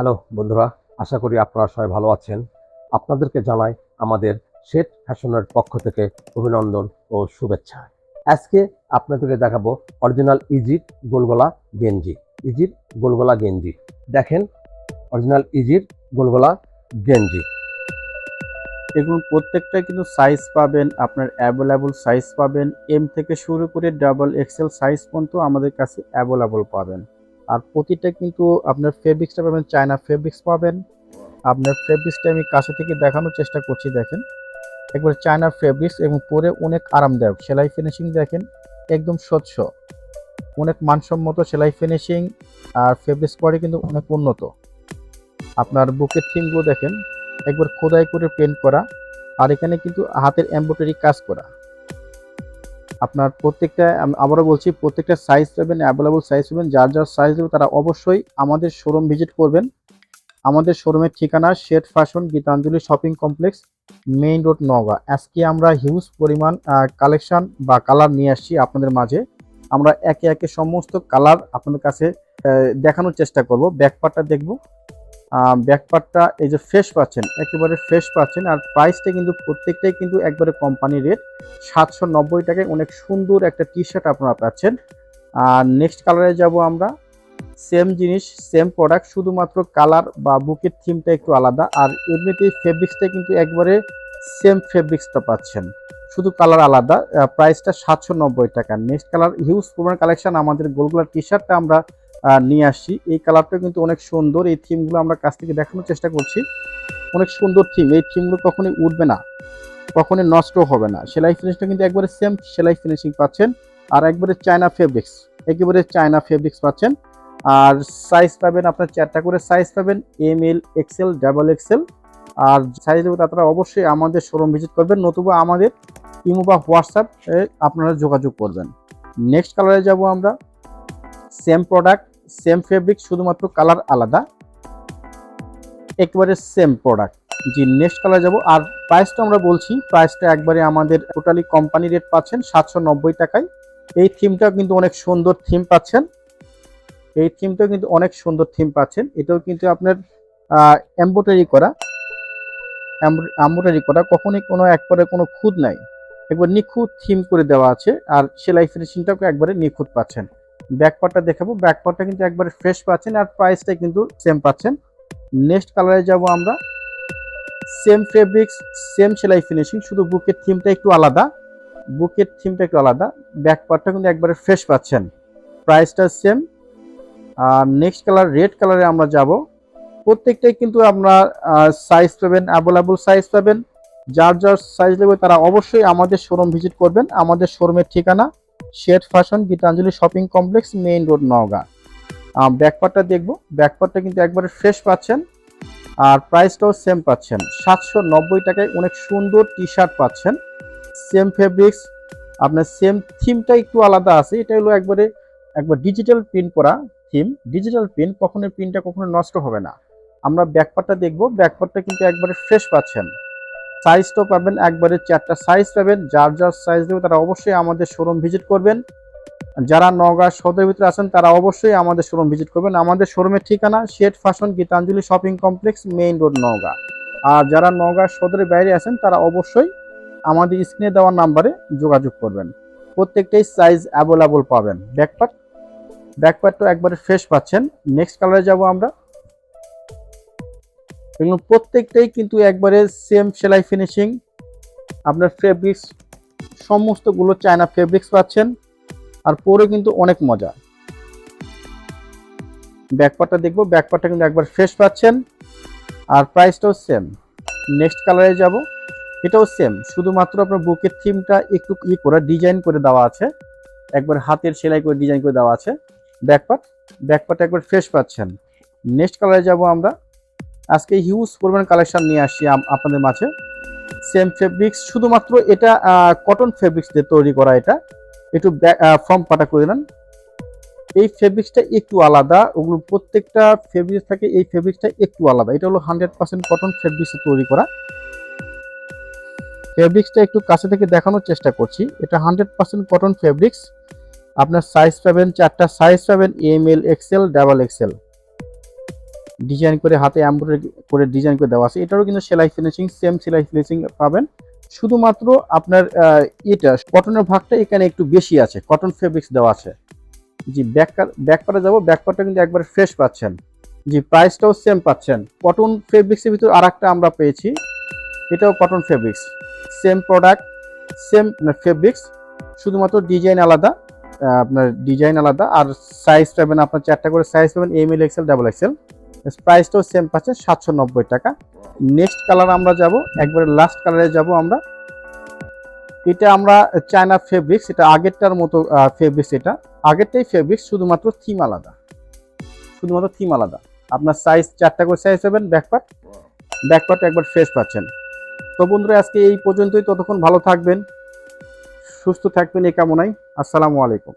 Hello বন্ধুরা, আশা করি আপনারা সবাই ভালো আছেন। আপনাদেরকে জানাই আমাদের শেট ফ্যাশনের পক্ষ থেকে অভিনন্দন ও শুভেচ্ছা। আজকে আপনাদেরকে দেখাবো অরিজিনাল ইজির গোলগলা গেঞ্জি। ইজির গোলগলা গেঞ্জি। দেখেন, অরিজিনাল ইজির গোলগলা গেঞ্জি। এগুলো প্রত্যেকটাই কিন্তু সাইজ পাবেন, আপনার অ্যাভেলেবল সাইজ পাবেন। এম থেকে শুরু করে ডাবল এক্সেল সাইজ পর্যন্ত আমাদের কাছে অ্যাভেলেবল পাবেন। আর প্রতিটা কিন্তু আপনার ফেব্রিক্সটা পাবেন চায়না ফেব্রিক্স পাবেন। আপনার ফেব্রিক্সটা আমি কাছে থেকে দেখানোর চেষ্টা করছি, দেখেন। একবার চায়না ফেব্রিক্স এবং পরে অনেক আরামদায়ক। সেলাই ফিনিশিং দেখেন, একদম স্বচ্ছ। অনেক মানসম্মত সেলাই ফিনিশিং আর ফেব্রিক্স পরে কিন্তু অনেক উন্নত। আপনার বুকের থিমগুলো দেখেন, একবার খোদাই করে পেন্ট করা। আর এখানে কিন্তু হাতের এমব্রয়ডারি কাজ করা। আপনার প্রত্যেকটা আবারও বলছি, প্রত্যেকটা সাইজ পাবেন অ্যাভেলেবল সাইজ পাবেন, যার যার সাইজ দেবে তারা অবশ্যই আমাদের শোরুম ভিজিট করবেন। আমাদের শোরুমের ঠিকানা shade fashion Gitanjali shopping complex main road Naogaon. আজকে আমরা হিউজ পরিমাণ কালেকশন বা কালার নিয়ে আসছি আপনাদের মাঝে। আমরা একে একে সমস্ত কালার আপনাদের কাছে দেখানোর চেষ্টা করব। ব্যাকপার্টটা দেখব। ব্যাকপার্টটা এই যে ফ্রেশ পাচ্ছেন, একেবারে ফ্রেশ পাচ্ছেন। আর প্রাইসটা কিন্তু প্রত্যেকটাই কিন্তু একবারে কোম্পানি রেট সাতশো নব্বই টাকায় অনেক সুন্দর একটা টি শার্ট আপনারা পাচ্ছেন। আর নেক্সট কালারে যাব আমরা। সেম জিনিস সেম প্রোডাক্ট শুধুমাত্র কালার বা বুকের থিমটা একটু আলাদা। আর এমনিতেই ফেব্রিক্সটা কিন্তু একবারে সেম ফেব্রিক্সটা পাচ্ছেন। শুধু কালার আলাদা। প্রাইসটা সাতশো নব্বই টাকা। নেক্সট কালার হিউজ পরিমাণ কালেকশন আমাদের গোলগুলার টি শার্টটা আমরা নিয়ে আসছি। এই কালারটা কিন্তু অনেক সুন্দর। এই থিমগুলো আমরা কাছ থেকে দেখানোর চেষ্টা করছি। অনেক সুন্দর থিম এই থিমগুলো কখনোই উঠবে না। কখনোই নষ্ট হবে না। সেলাই ফিনিশটা কিন্তু একবারে সেম সেলাই ফিনিশিং পাচ্ছেন। আর একবারে চায়না ফেব্রিক্স একেবারে চায়না ফেব্রিক্স পাচ্ছেন। আর সাইজ পাবেন আপনার চারটা করে সাইজ পাবেন। M L XL double XL আর সাইজ দেবো তারা অবশ্যই আমাদের শোরুম ভিজিট করবেন। নতুবা আমাদের ইমো বা হোয়াটসঅ্যাপে আপনারা যোগাযোগ করবেন। নেক্সট কালারে যাব আমরা। সেম প্রোডাক্ট সেম ফেব্রিক শুধুমাত্র কালার আলাদা। একেবারে সেম প্রোডাক্ট জি নেক্সট কালার যাব। আর প্রাইসটা আমরা বলছি প্রাইসটা একবারে আমাদের টোটালি কোম্পানি রেট পাচ্ছেন সাতশো নব্বই টাকায়। এই থিমটাও কিন্তু অনেক সুন্দর থিম পাচ্ছেন। এই থিমটাও কিন্তু অনেক সুন্দর থিম পাচ্ছেন। এটাও কিন্তু আপনার এম্ব্রয়ডারি করা। এম্ব্রয়ডারি করা। কখনোই কোনো একবারে কোনো খুদ নাই। একবার নিখুঁত থিম করে দেওয়া আছে। আর সেলাই ফিনিশিংটাও একবারে নিখুঁত পাচ্ছেন। ব্যাকপার্টটা দেখাবো। ব্যাকপার্টটা কিন্তু একবারে ফ্রেশ পাচ্ছেন আর প্রাইসটা কিন্তু সেম পাচ্ছেন। নেক্সট কালারে যাব আমরা। সেম ফেব্রিক্স সেম সেলাই ফিনিশিং শুধু বুকের থিমটা একটু আলাদা। বুকের থিমটা একটু আলাদা। ব্যাকপার্টটা কিন্তু একবারে ফ্রেশ পাচ্ছেন। প্রাইসটা সেম আর নেক্সট কালার রেড কালারে আমরা যাব। প্রত্যেকটাই কিন্তু আপনার সাইজ পাবেন অ্যাভেলেবল সাইজ পাবেন। যার যার সাইজ নেবে তারা অবশ্যই আমাদের শোরুম ভিজিট করবেন। আমাদের শোরুমের ঠিকানা shade fashion, Gitanjali shopping complex, main road, Naogaon. ব্যাকপার্টটা দেখব। ব্যাকপার্টটা কিন্তু একবারে ফ্রেশ পাচ্ছেন। আর প্রাইসটাও সেম পাচ্ছেন। সাতশো নব্বই টাকায় অনেক সুন্দর টি শার্ট পাচ্ছেন। সেম ফেব্রিক্স আপনার সেম থিমটা একটু আলাদা আছে। এটা হলো একবারে, একবার ডিজিটাল প্রিন্ট করা থিম ডিজিটাল প্রিন্ট কখনো প্রিন্টটা কখনো নষ্ট হবে না। আমরা ব্যাকপার্টটা দেখব। ব্যাকপার্টটা কিন্তু একবারে ফ্রেশ পাচ্ছেন। সাইজটাও পাবেন, একবারে চারটা সাইজ পাবেন, যার যার সাইজ দেবে তারা অবশ্যই আমাদের শোরুম ভিজিট করবেন। যারা নওগাঁ সদরের ভিতরে আছেন, তারা অবশ্যই আমাদের শোরুম ভিজিট করবেন। আমাদের শোরুমের ঠিকানা shade fashion Gitanjali shopping complex main road Naogaon. আর যারা নওগাঁ সদরের বাইরে আছেন, তারা অবশ্যই আমাদের স্ক্রিনে দেওয়া নাম্বারে যোগাযোগ করবেন। প্রত্যেকটাই সাইজ অ্যাভেলেবল পাবেন। ব্যাকপার্ট ব্যাকপার্টটা একবারে ফ্রেশ পাচ্ছেন। নেক্সট কালারে যাব আমরা। এগুলো প্রত্যেকটাই কিন্তু একবারে সেম সেলাই ফিনিশিং আপনার ফেব্রিক্স সমস্তগুলো চায়না ফেব্রিক্স পাচ্ছেন। আর পরে কিন্তু অনেক মজা। ব্যাকপার্টটা দেখব ব্যাকপার্টটা কিন্তু একবার ফ্রেশ পাচ্ছেন। আর প্রাইসটাও সেম নেক্সট কালারে যাব, এটাও সেম শুধুমাত্র আপনার বুকের থিমটা একটু ই করে ডিজাইন করে দেওয়া আছে। একবার হাতের সেলাই করে ডিজাইন করে দেওয়া আছে। ব্যাকপার্ট ব্যাকপার্টটা একবার ফ্রেশ পাচ্ছেন। নেক্সট কালারে যাব আমরা। আজকে হিউজ পরিমাণ কালেকশন নিয়ে আসছি আপনাদের মাঝে। সেম ফেব্রিক্স শুধুমাত্র এটা কটন ফেব্রিক্স দিয়ে তৈরি করা এটা। একটু ফর্ম পাটা করে নেন। এই ফেব্রিক্সটা একটু আলাদা। ওগুলো প্রত্যেকটা ফেব্রিক্স থাকে, এই ফেব্রিক্সটা একটু আলাদা। এটা হলো হান্ড্রেড পার্সেন্ট কটন ফেব্রিক্স তৈরি করা। ফেব্রিক্সটা একটু কাছে থেকে দেখানোর চেষ্টা করছি। এটা হান্ড্রেড পার্সেন্ট কটন ফেব্রিক্স আপনার সাইজ পাবেন চারটা সাইজ পাবেন M L XL double XL design করে হাতে এমব্রয়ডারি করে ডিজাইন করে দেওয়া আছে। এটারও কিন্তু সেলাই ফিনিশিং সেম সেলাই ফিনিশিং পাবেন। শুধুমাত্র আপনার এটা কটনের ভাগটা এখানে একটু বেশি আছে কটন ফেব্রিক্স দেওয়া আছে। জি ব্যাক ব্যাক পারে যাব ব্যাক পারটা কিন্তু একবার ফ্রেশ পাচ্ছেন। জি প্রাইসটাও সেম পাচ্ছেন। কটন ফেব্রিক্সের ভিতর আর আমরা পেয়েছি, এটাও cotton fabrics same product same fabrics শুধুমাত্র ডিজাইন আলাদা আপনার ডিজাইন আলাদা। আর সাইজ পাবেন আপনার চারটা করে সাইজ পাবেন M L XL double XL প্রাইসটাও সেম পাচ্ছেন সাতশো নব্বই টাকা। নেক্সট কালার আমরা যাব, একবারে লাস্ট কালারে যাব আমরা। এটা আমরা চায়না ফেব্রিক্স এটা আগেরটার মতো ফেব্রিক্স এটা। আগেরটাই ফেব্রিক্স শুধুমাত্র থিম আলাদা। শুধুমাত্র থিম আলাদা। আপনার সাইজ চারটা করে সাইজ পাবেন ব্যাকপার্ট ব্যাকপার্ট একবার ফ্রেশ পাচ্ছেন। তো বন্ধুরা, আজকে এই পর্যন্তই। ততক্ষণ ভালো থাকবেন, সুস্থ থাকবেন এই কামনাই আসসালামু আলাইকুম।